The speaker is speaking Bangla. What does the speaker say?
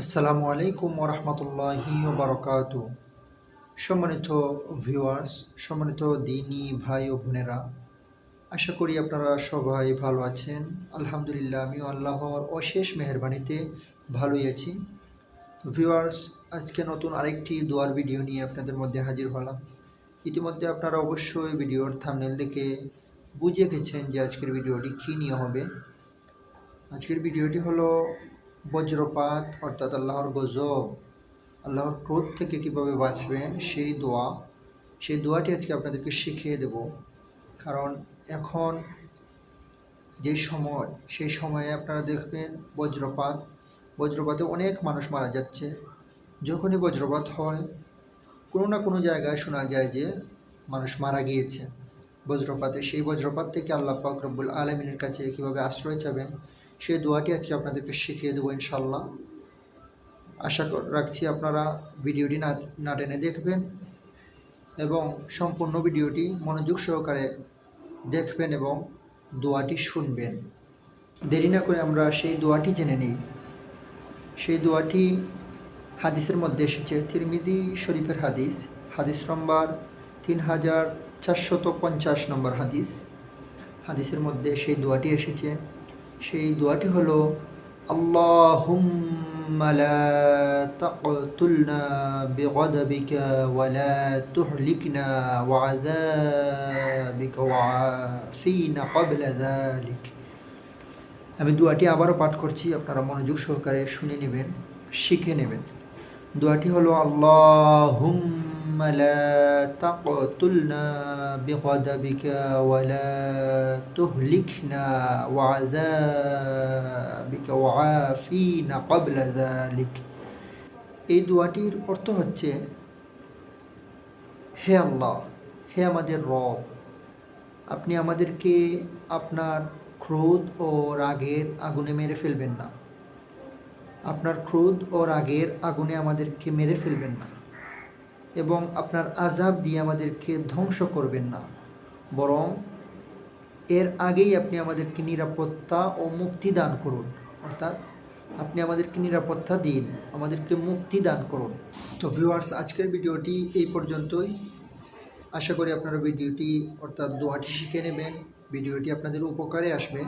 আসসালামু আলাইকুম ওরহমতুল্লাহি বারকাত সম্মানিত ভিউয়ার্স সম্মানিত দিনী ভাই ও বোনেরা, আশা করি আপনারা সবাই ভালো আছেন। আলহামদুলিল্লাহ, আমিও আল্লাহর অশেষ মেহরবানিতে ভালোই আছি। ভিউয়ার্স আজকে নতুন আরেকটি দোয়ার ভিডিও নিয়ে আপনাদের মধ্যে হাজির হলাম। ইতিমধ্যে আপনারা অবশ্যই ভিডিওর থামনেল দেখে বুঝে গেছেন যে আজকের ভিডিওটি কী নিয়ে হবে। আজকের ভিডিওটি হলো বজ্রপাত, অর্থাৎ আল্লাহর গজব, আল্লাহর ক্রোধ থেকে কীভাবে বাঁচবেন, সেই দোয়া, সেই দোয়াটি আজকে আপনাদেরকে শিখিয়ে দেব। কারণ এখন যে সময়, সেই সময়ে আপনারা দেখবেন বজ্রপাত, বজ্রপাতে অনেক মানুষ মারা যাচ্ছে। যখনই বজ্রপাত হয়, কোনো না কোনো জায়গায় শোনা যায় যে মানুষ মারা গিয়েছে। বজ্রপাতে, সেই বজ্রপাত থেকে আল্লাহ পাক রব্বুল আলমিনের কাছে কীভাবে আশ্রয় চাবেন সেই দোয়াটি আজকে আপনাদেরকে শিখিয়ে দেবো ইনশাল্লাহ। আশা রাখছি আপনারা ভিডিওটি না না টেনে দেখবেন এবং সম্পূর্ণ ভিডিওটি মনোযোগ সহকারে দেখবেন এবং দোয়াটি শুনবেন। দেরি না করে আমরা সেই দোয়াটি জেনে নিই। সেই দোয়াটি হাদিসের মধ্যে এসেছে, তিরমিদি শরীফের হাদিস হাদিস নম্বর তিন হাজার চারশত পঞ্চাশ নম্বর হাদিস। হাদিসের মধ্যে সেই দোয়াটি এসেছে সেই দোয়াটি হলো যালিক। আমি দোয়াটি আবারও পাঠ করছি, আপনারা মনোযোগ সহকারে শুনে নেবেন, শিখে নেবেন। দোয়াটি হলো, আল্লাহুম্মা বিগদাবিকা ওয়া লা তুহলিকনা ওয়া আযাবিকা ওয়া আফিনা ক্বাবলা যালিক এই দোয়াটির অর্থ হচ্ছে, হে আল্লাহ, হে আমাদের রব, আপনি আমাদেরকে আপনার ক্রোধ ও রাগের আগুনে মেরে ফেলবেন না। আপনার ক্রোধ ও রাগের আগুনে আমাদেরকে মেরে ফেলবেন না। এবং আপনার আজাব দিয়ে আমাদেরকে ধ্বংস করবেন না। বরং এর আগেই আপনি আমাদেরকে নিরাপত্তা ও মুক্তি দান করুন। অর্থাৎ আপনি আমাদেরকে নিরাপত্তা দিন, আমাদেরকে মুক্তি দান করুন। তো ভিউয়ার্স আজকের ভিডিওটি এই পর্যন্তই। আশা করি আপনারা ভিডিওটি, অর্থাৎ দোয়াটি শিখে নেবেন। ভিডিওটি আপনাদের উপকারে আসবে।